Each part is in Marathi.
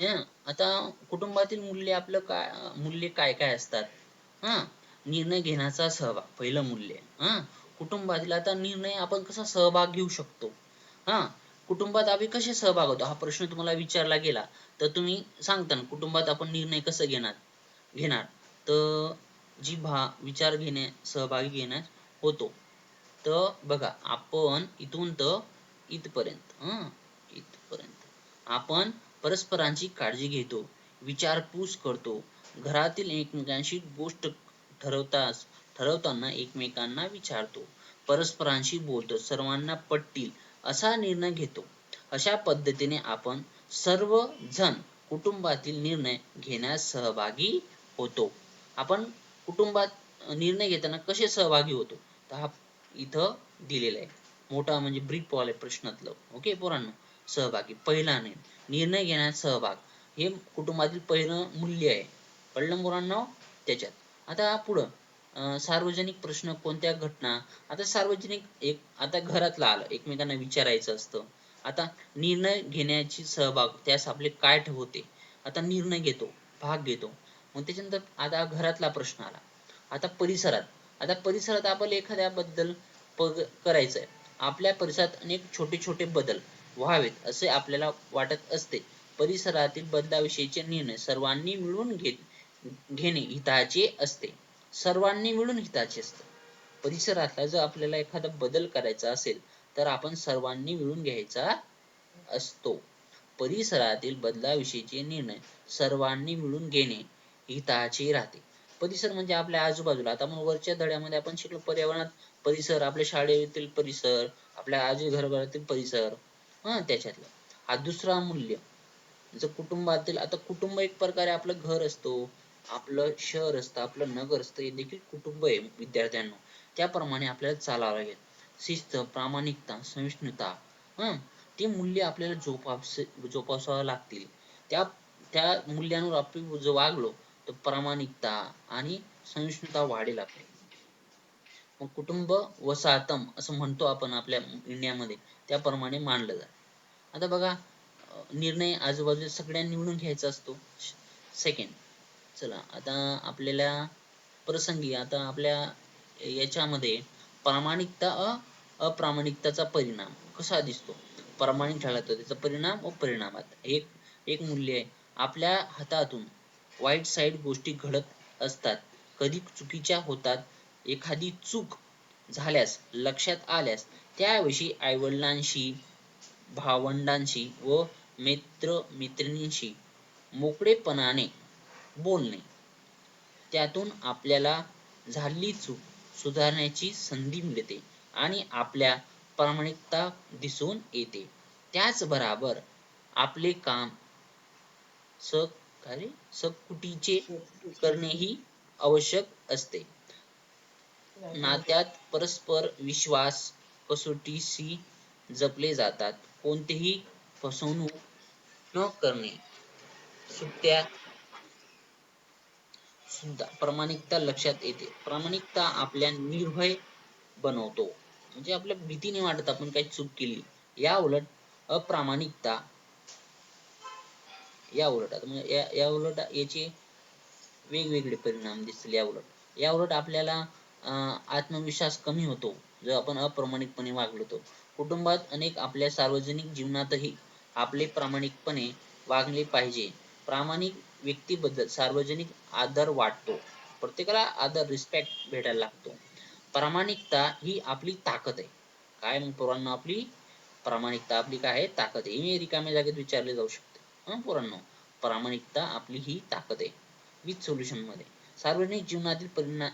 हं. आता कुटुंबातील मूल्य आपलं काय मूल्य काय काय असतात? हं. निर्णय घेण्याचा सहभाग पहिलं मूल्य. हं. कुटुंबातील आता निर्णय आपण कसा सहभाग घेऊ शकतो? हा. कुटुंबात आम्ही कसे सहभाग होतो? हा प्रश्न तुम्हाला विचारला गेला तर तुम्ही सांगता कुटुंबात आपण निर्णय कसा घेणार? घेणार. तर जी भा विचार घेणे सहभागी घेण्यास होतो. तर बघा आपण इथून तर इथपर्यंत. हं. इथपर्यंत. आपण परस्परांची काळजी घेतो विचारपूस करतो. घरातील एकमेकांशी गोष्ट ठरवतास ठरवताना एकमेकांना विचारतो. परस्परांशी बोलतो सर्वांना पटतील असा निर्णय घेतो. अशा पद्धतीने आपण सर्व जण कुटुंबातील निर्णय घेण्यास सहभागी होतो. आपण कुटुंबात निर्णय घेताना कसे सहभागी होतो? तर हा इथं दिलेला आहे. मोठा म्हणजे ब्रीद पॉल आहे प्रश्नातलं. ओके पोरांनो? सहभागी. पहिला निर्णय. निर्णय घेण्यात सहभाग. हे कुटुंबातील पहिलं मूल्य आहे. कळलं मुलांना त्याच्यात. आता पुढं सार्वजनिक प्रश्न कोणत्या घटना? आता सार्वजनिक एक आता घरातलं आलं. एकमेकांना विचारायचं असतं. आता निर्णय घेण्याची सहभाग त्यास आपले काय ठेवते आता निर्णय घेतो भाग घेतो. मग त्याच्यानंतर आता घरातला प्रश्न आला. आता परिसरात. आता परिसरात आपण एखाद्याबद्दल पग करायचंय. आपल्या परिसरात अनेक छोटे छोटे बदल. व्हावेत असे आपल्याला वाटत असते. परिसरातील बदलाविषयीचे निर्णय सर्वांनी मिळून घेत घेणे हिताचे असते. सर्वांनी मिळून हिताचे असते. परिसरातला जर आपल्याला एखादा बदल करायचा असेल तर आपण सर्वांनी मिळून घ्यायचा असतो. परिसरातील बदलाविषयीचे निर्णय सर्वांनी मिळून घेणे हिताचे राहते. परिसर म्हणजे आपल्या आजूबाजूला. आता मग वरच्या धड्यामध्ये आपण शिकलो पर्यावरणात परिसर आपल्या शाळेतील परिसर आपल्या आजी घरातील परिसर हा त्याच्यातलं. हा दुसरा मूल्य. जर कुटुंबातील आता कुटुंब एक प्रकारे आपलं घर असतो आपलं शहर असतं आपलं नगर असतं हे देखील कुटुंब आहे विद्यार्थ्यांना. त्याप्रमाणे आपल्याला चालावं लागेल. शिस्त प्रामाणिकता सहिष्णुता हं ते मूल्य आपल्याला जोपास जोपासावं लागतील. त्या त्या मूल्यांवर आपण जर वागलो तर प्रामाणिकता आणि सहिष्णुता वाढेल आपली. मग कुटुंब वसाहतम असं म्हणतो आपण आपल्या इंडियामध्ये. त्याप्रमाणे मानलं जातं. आता बघा निर्णय आजूबाजूला सगळ्यांनी निवडून घ्यायचा असतो. सेकंड चला आता आपल्याला प्रसंगी आता आपल्या याच्यामध्ये प्रामाणिकता अ अप्रामाणिकताचा परिणाम कसा दिसतो? प्रामाणिक ठरला तर त्याचा परिणाम व परिणामात एक एक मूल्य आहे. आपल्या हातातून वाईट साईड गोष्टी घडत असतात. कधी चुकीच्या होतात. एखादी चूक झाल्यास लक्षात आल्यास त्याविषयी आईवडिलांशी भावंडांशी व मित्र मैत्रिणींशी मोकळेपणाने बोलणे. त्यातून आपल्याला झालेली चूक सुधारण्याची संधी मिळते आणि आपल्या प्रामाणिकता दिसून येते. त्याचबरोबर आपले काम स सकुटीचे करणेही आवश्यक असते. नात्यात परस्पर विश्वास कसोटीशी जपले जातात. कोणतेही फसवणूक न करणे. सुट्ट्या सुद्धा प्रामाणिकता लक्षात येते. प्रामाणिकता आपल्या निर्भय बनवतो. म्हणजे आपल्या भीतीने वाटत आपण काही चूक केली. या उलट अप्रामाणिकता या उलट. म्हणजे या या उलट याचे वेगवेगळे परिणाम दिसतील या उलट. या उलट आपल्याला आत्मविश्वास कमी होतो. जर आपण अप्रामाणिकपणे वागलो तर कुटुंबात अनेक आपल्या सार्वजनिक जीवनातही आपले प्रामाणिकपणे वागले पाहिजे. प्रामाणिक व्यक्तीबद्दल सार्वजनिक आदर वाटतो. प्रत्येकाला आदर रिस्पेक्ट भेटायला लागतो. प्रामाणिकता ही आपली ताकद आहे. काय मग पोरांना आपली? प्रामाणिकता आपली काय आहे? ताकद आहे. हे रिकाम्या जागेत विचारले जाऊ शकते. हं पोरांनो? प्रामाणिकता आपली ही ताकद आहे. विथ सोल्युशनमध्ये. सार्वजनिक जीवनातील परिणाम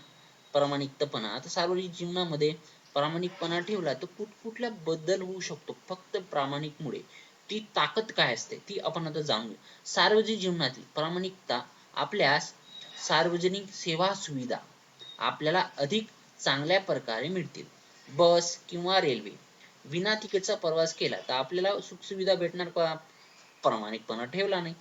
प्रामाणिकपणा आता सार्वजनिक जीवनामध्ये प्रामाणिकपणा ठेवला तर कुठ कुठल्या बदल होऊ शकतो? फक्त प्रामाणिकमुळे. ती ताकद काय असते? ती आपण आता जाणून घेऊ. सार्वजनिक जीवनातील प्रामाणिकता आपल्यास सार्वजनिक सेवा सुविधा आपल्याला अधिक चांगल्या प्रकारे मिळतील. बस किंवा रेल्वे. विना तिकीटचा प्रवास केला तर आपल्याला सुखसुविधा भेटणार का? प्रामाणिकपणा ठेवला नाही.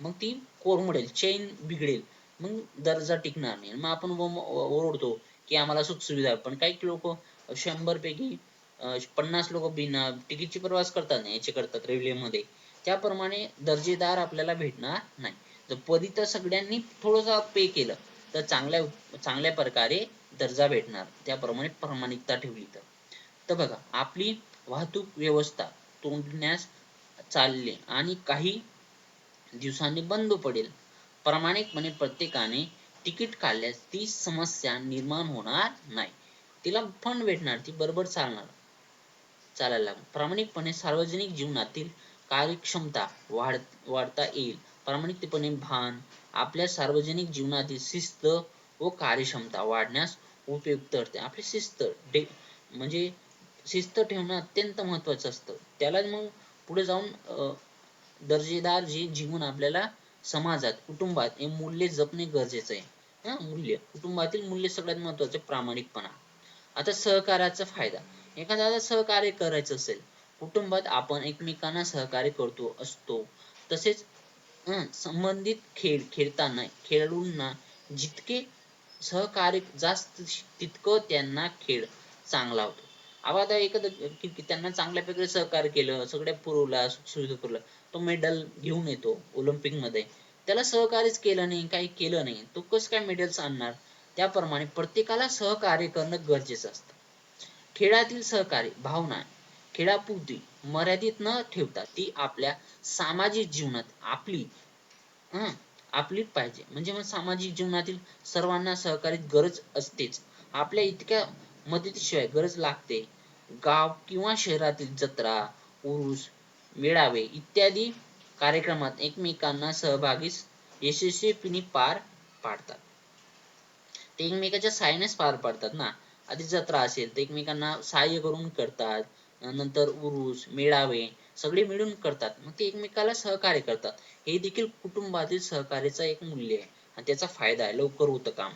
मग ती कोरमडेल चेन बिघडेल. मग दर्जा टिकणार नाही. मग आपण ओरडतो की आम्हाला सुखसुविधा पण काही लोक शंभर पैकी पन्नास लोक बिना तिकीटची प्रवास करतात ना याचे करतात रेल्वे मध्ये त्याप्रमाणे दर्जेदार आपल्याला भेटणार नाही. जर पदित सगळ्यांनी थोडंसं पे केलं तर चांगल्या चांगल्या प्रकारे दर्जा भेटणार. त्याप्रमाणे प्रामाणिकता ठेवली तर. तर बघा आपली वाहतूक व्यवस्था तोडण्यास चालले आणि काही दिवसांनी बंद पडेल. प्रामाणिकपणे प्रत्येकाने तिकीट काढल्यास ती समस्या निर्माण होणार नाही. तिला फंड भेटणार ती बरोबर चालणार. चालायला लागणार. प्रामाणिकपणे सार्वजनिक जीवनातील कार्यक्षमता वाढ वाढता येईल. प्रामाणिकपणे भान आपल्या सार्वजनिक जीवनातील शिस्त व कार्यक्षमता वाढण्यास उपयुक्त ठरते. आपली शिस्त डे म्हणजे शिस्त ठेवणं अत्यंत महत्वाचं असतं. त्यालाच मग पुढे जाऊन अं दर्जेदार जे जीवन आपल्याला समाजात कुटुंबात हे मूल्य जपणे गरजेचं आहे. हा मूल्य. कुटुंबातील मूल्य सगळ्यात महत्वाचं प्रामाणिकपणा. आता सहकार्याचा फायदा. एखाद्याला सहकार्य करायचं असेल कुटुंबात आपण एकमेकांना सहकार्य करतो असतो. तसेच संबंधित खेळ खेळताना खेळाडूंना जितके सहकार्य जास्त तितकं त्यांना खेळ चांगला होतो. अब आता एखादं त्यांना चांगल्या प्रकारे सहकार्य केलं सगळ्या पुरवला सुरू पुरवल्या तो मेडल घेऊन येतो ऑलिम्पिकमध्ये त्याला सहकार्यच केलं नाही काही केलं नाही तो कसं काय मेडल्स आणणार? त्याप्रमाणे प्रत्येकाला सहकार्य करणं गरजेचं असतं. खेळातील सहकार्य भावना खेळापुरती मर्यादित न ठेवता ती आपल्या सामाजिक जीवनात आपली आपली पाहिजे. म्हणजे मग सामाजिक जीवनातील सर्वांना सहकार्य गरज असतेच. आपल्या इतक्या मदतीशिवाय गरज लागते. गाव किंवा शहरातील जत्रा उरुस मेळावे इत्यादी कार्यक्रमात एकमेकांना सहभागी यशस्वीपणे पार पाडतात. ते एकमेकांच्या साह्यानेच पार पाडतात ना. आधी जत्रा असेल तर एकमेकांना सहाय्य करून करतात. नंतर उरुस मेळावे सगळे मिळून करतात. मग ते एकमेकाला सहकार्य करतात. हे देखील कुटुंबातील सहकार्याचा एक मूल्य आहे आणि त्याचा फायदा आहे. लवकर होतं काम.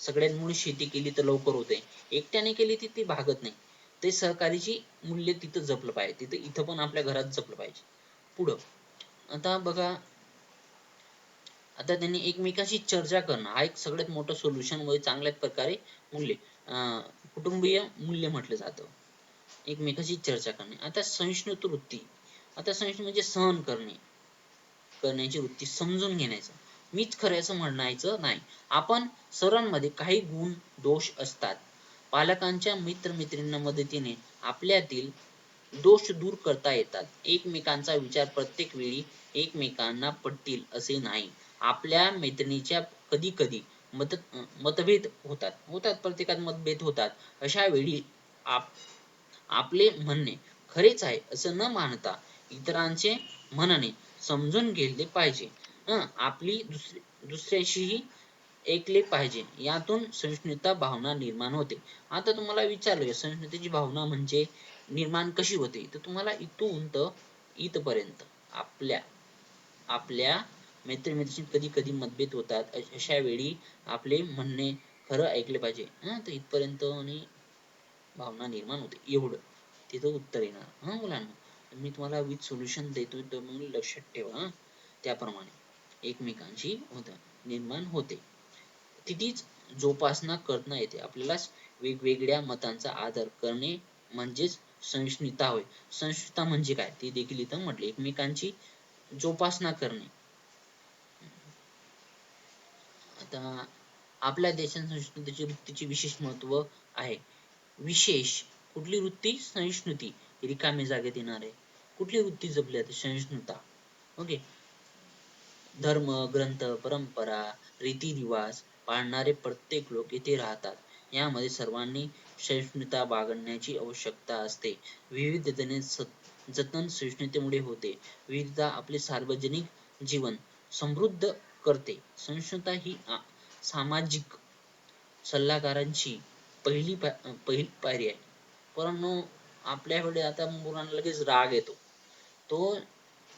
सगळ्यांमुळे शेती केली तर लवकर होते. एकट्याने केली ती ती भागत नाही. ते सहकार्याची मूल्य तिथं जपलं पाहिजे. तिथं इथं पण आपल्या घरात जपलं पाहिजे. पुढं. आता बघा आता त्यांनी एकमेकांशी चर्चा करणं हा एक सगळ्यात मोठं सोल्युशन व चांगल्या प्रकारे मूल्य कुटुंबीय मूल्य म्हटलं जातं. एकमेकांशी चर्चा करणे. आता सहिष्णुत वृत्ती आता सहिष्णु म्हणजे सहन करणे. करण्याची वृत्ती समजून घेण्याचं. मीच खरं असं म्हणायचं नाही. आपण सर्वांमध्ये काही गुण दोष असतात. पालकांच्या मित्र-मैत्रिणींना मदतीने आपल्यातील दोष दूर करता येतात. एकमेकांचा विचार प्रत्येक वेळी एकमेकांना पटतील असे नाही. आपल्या मैत्रिणीच्या कधी कधी मत मतभेद होतात. होतात प्रत्येकात मतभेद होतात. अशा वेळी आप आपले म्हणणे खरेच आहे असं न मानता इतरांचे म्हणणे समजून घेतले पाहिजे. आपली दुसरी दुसऱ्याशीही ऐकले पाहिजे. यातून सहिष्णुता भावना निर्माण होते. आता तुम्हाला विचारलं सहिष्णुतेची भावना म्हणजे निर्माण कशी होते? तर तुम्हाला इथून तर इथपर्यंत आपल्या आपल्या मैत्री कधी कधी मतभेद होतात. अशा वेळी आपले म्हणणे खरं ऐकले पाहिजे. हं तर इथपर्यंत आणि भावना निर्माण होते. एवढं. तिथं उत्तर येणार. हा मुलांना. मी तुम्हाला विथ सोल्युशन देतोय तर मग लक्षात ठेवा त्याप्रमाणे. एकमेकांशी होत. निर्माण होते. तिथीच जोपासना करणं येते. आपल्याला वेगवेगळ्या मतांचा आदर करणे म्हणजेच सहिष्णुता होय. सहिष्णुता म्हणजे काय? ते देखील इथं म्हटले. एकमेकांची जोपासना करणे आता आपल्या देशात सहिष्णुतेची वृत्तीचे विशेष महत्त्व आहे. विशेष कुठली वृत्ती? सहिष्णुती. रिकामी जागेत येणार आहे कुठली वृत्ती जपली जाते? सहिष्णुता. ओके. धर्म ग्रंथ परंपरा रीतिरिवाज पाळणारे प्रत्येक लोक इथे राहतात. यामध्ये सर्वांनी सहिष्णुता बाळगण्याची आवश्यकता असते. विविधतेने जतन सहिष्णुतेमुळे होते. विविधता आपले सार्वजनिक जीवन समृद्ध करते. सहिष्णुता ही सामाजिक सल्लागारांची पहिली पहिली पायरी आहे. परंतु आपल्याकडे आता मुलांना लगेच राग येतो. तो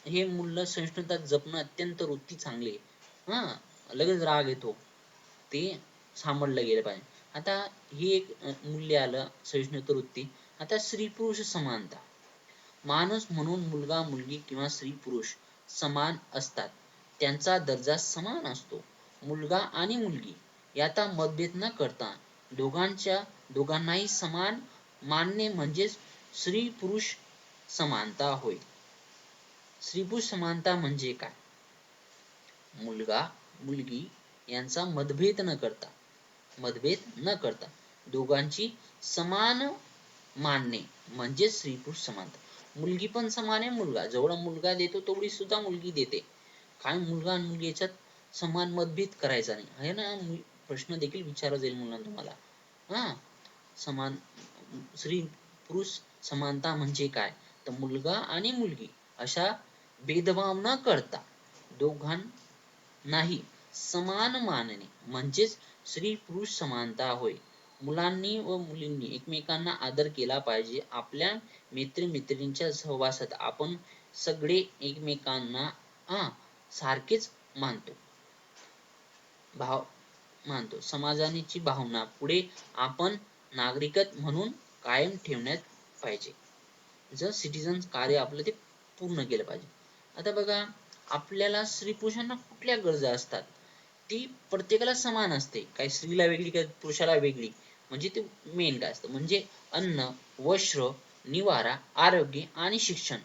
हे मूल्य सहिष्णुता जपणं अत्यंत वृत्ती चांगली आहे. हा लगेच राग येतो. ते सांभाळलं गेलं पाहिजे. आता हे एक मूल्य आलं सहिष्णुता वृत्ती. आता स्त्री पुरुष समानता. माणूस म्हणून मुलगा मुलगी किंवा स्त्री पुरुष समान असतात. त्यांचा दर्जा समान असतो. मुलगा आणि मुलगी याचा मतभेद न करता दोघांच्या दोघांनाही समान मानणे म्हणजेच स्त्री पुरुष समानता होय. स्त्री पुरुष समानता म्हणजे काय? मुलगा मुलगी यांचा मतभेद न करता मतभेद न करता दोघांची समान मानणे म्हणजे स्त्री पुरुष समानता. मुलगी पण समान आहे मुलगा. जेवढा मुलगा देतो तेवढी सुद्धा मुलगी देते. काय मुलगा आणि मुलगी याच्यात समान मतभेद करायचा नाही. आहे ना? प्रश्न देखील विचारला जाईल मुलांना तुम्हाला. हा? समान स्त्री पुरुष समानता म्हणजे काय? तर मुलगा आणि मुलगी अशा भेदभाव न करता दोघांनाही समान मानणे म्हणजेच स्त्री पुरुष समानता होय. मुलांनी व मुलींनी एकमेकांना आदर केला पाहिजे. आपल्या मित्र मैत्रिणींच्या सहवासात आपण सगळे एकमेकांना हा सारखेच मानतो. भाव मानतो. समाजाची भावना पुढे आपण नागरिकत म्हणून कायम ठेवण्यात पाहिजे. जर सिटीजन कार्य आपलं ते पूर्ण केलं पाहिजे. आता बघा आपल्याला स्त्री पुरुषांना कुठल्या गरजा असतात? ती प्रत्येकाला समान असते. काही स्त्रीला वेगळी काही पुरुषाला वेगळी. म्हणजे ते मेन काय असतं? म्हणजे अन्न वस्त्र निवारा आरोग्य आणि शिक्षण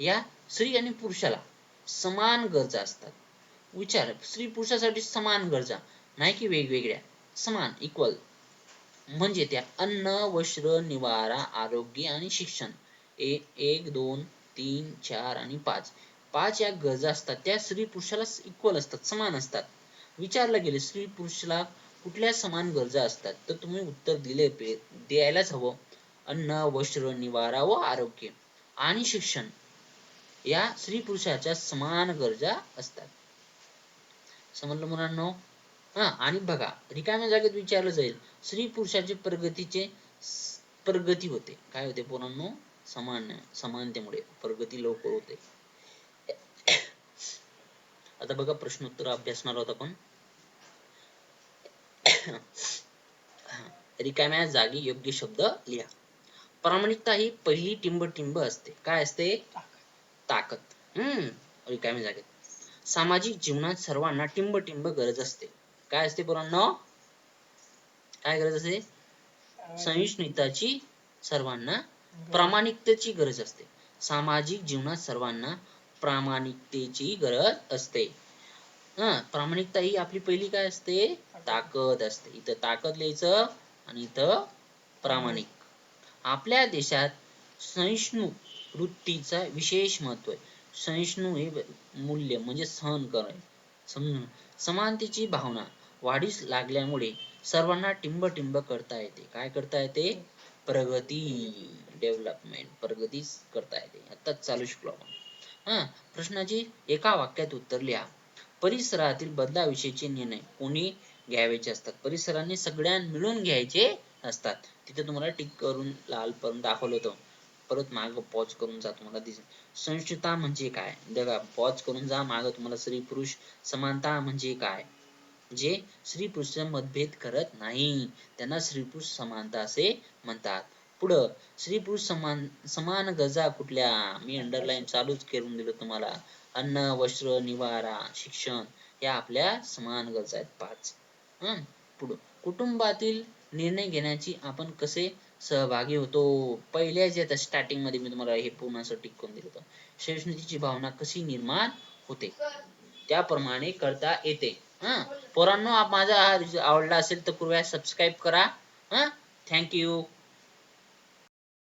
या स्त्री आणि पुरुषाला समान गरजा असतात. विचार स्त्री पुरुषासाठी समान गरजा नाही की वेगवेगळ्या समान इक्वल म्हणजे त्या अन्न वस्त्र निवारा आरोग्य आणि शिक्षण. ए एक दोन तीन चार आणि पाच. पाच या गरजा असतात. त्या स्त्री पुरुषाला इक्वल असतात समान असतात. विचारलं गेले स्त्री पुरुषाला कुठल्या समान गरजा असतात? तर तुम्ही उत्तर दिले पे- द्यायलाच हवं. अन्न वस्त्र निवारा व आरोग्य आणि शिक्षण. या स्त्री पुरुषाच्या समान गरजा असतात. समजलं मुलांनो? हा आणि बघा रिकाम्या जागेत विचारलं जाईल? स्त्री पुरुषाचे प्रगतीचे प्रगती होते. काय होते पोरांनो? समान समानतेमुळे प्रगती लवकर होते. आता बघा प्रश्नोत्तर अभ्यासणार आहोत आपण. रिकाम्या जागी योग्य शब्द लिहा. प्रामाणिकता ही पहिली टिंब टिंब असते. काय असते? ताकद. हम्म. रिकाम्या जागेत सामाजिक जीवनात सर्वांना टिंब टिंब गरज असते. काय असते पोरांनो? काय गरज असते? सहिष्णुताची सर्वांना प्रामाणिकतेची गरज असते. सामाजिक जीवनात सर्वांना प्रामाणिकतेची गरज असते. हं प्रामाणिकता ही आपली पहिली काय असते? ताकद असते. इथं ताकद लिहायचं आणि इथं प्रामाणिक. आपल्या देशात सहिष्णु वृत्तीचा विशेष महत्त्व आहे. सहिष्णू हे मूल्य म्हणजे सहन करणे. समजून समानतेची भावना वाढीस लागल्यामुळे सर्वांना टिंब टिंब करता येते. काय करता येते? प्रगती डेव्हलपमेंट प्रगती करता येते. आताच चालू शिकलो आपण. हा प्रश्नाची एका वाक्यात उत्तर लिहा. परिसरातील बदलाविषयीचे निर्णय कोणी घ्यावेचे असतात? परिसराने सगळ्यां मिळून घ्यायचे असतात. तिथे तुम्हाला टिक करून लाल पण दाखवलं होतं. परत माग पॉज करून जा तुम्हाला दिसेल सहिष्णुता म्हणजे काय? बघा पॉज करून जा माग तुम्हाला स्त्री पुरुष समानता म्हणजे काय? जे स्त्री पुरुष मतभेद करत नाही त्यांना स्त्री पुरुष समानता असे म्हणतात. पुढं स्त्री पुरुष समान समान गरजा कुठल्या? मी अंडरलाईन चालूच करून दिलं तुम्हाला. अन्न वस्त्र निवारा शिक्षण या आपल्या समान गरजा आहेत पाच. हम्म पुढं कुटुंबातील निर्णय घेण्याची आपण कसे सहभागी होतो. पहिल्याच येतात स्टार्टिंगमध्ये मी तुम्हाला हे पूर्ण असं टिकून दिलं होतं. सहिष्णुतेची भावना कशी निर्माण होते? त्याप्रमाणे करता येते. हा? पोरांनो माझा आवडला असेल तर कृपया सबस्क्राईब करा. हा? Thank you